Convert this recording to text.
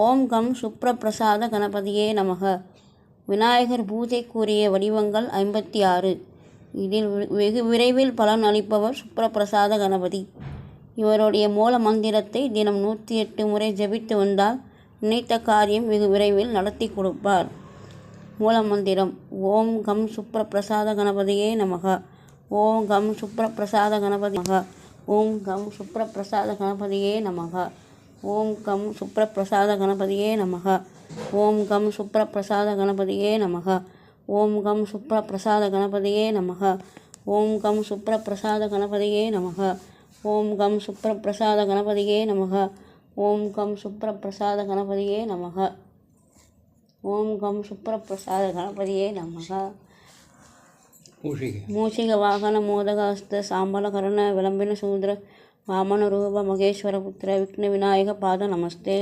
ஓம் come சுப்ரபிரசாத கணபதியே நமக. விநாயகர் பூஜைக்குரிய வடிவங்கள் ஐம்பத்தி ஆறு இதில் வெகு விரைவில் பலன் அளிப்பவர் சுப்ரபிரசாத கணபதி. இவருடைய மூல மந்திரத்தை தினம் நூற்றி எட்டு முறை ஜபித்து வந்தால் நினைத்த காரியம் வெகு விரைவில் நடத்தி கொடுப்பார். மூல மந்திரம் ஓம் கம் சுப்ரபிரசாத கணபதியே நமக. ஓம் கம் சுப்ரபிரசாத கணபதி நமக. ஓம் கம் சுப்ரபிரசாத கணபதியே நமக. ஓம் கம் சுப்ரபிரசாத கணபதியே நமக. ஓம் கம் சுப்ரபிரசாத கணபதியே நமக. ஓம் கம் சுப்ரபிரசாத கணபதியே நமக. ஓம் கம் சுப்ரபிரசாத கணபதியே நமக. ஓம் கம் சுப்ரபிரசாத கணபதியே நமக. ஓம் கம் சுப்ரபிரசாத கணபதியே நமக. ஓம் கம் சுப்ரபிரசாத கணபதியே நமக. ಮೂಷಿಕ ವಾಹನ ಮೋದಕಹಸ್ತ ಸಾಂಬಲಕರ್ಣ ವಿಲಂಬಿನ ಶೂದ್ರ ವಾಮನರೂಪ ಮಹೇಶ್ವರ ಪುತ್ರ ವಿಘ್ನ ವಿನಾಯಕ ಪಾದ ನಮಸ್ತೆ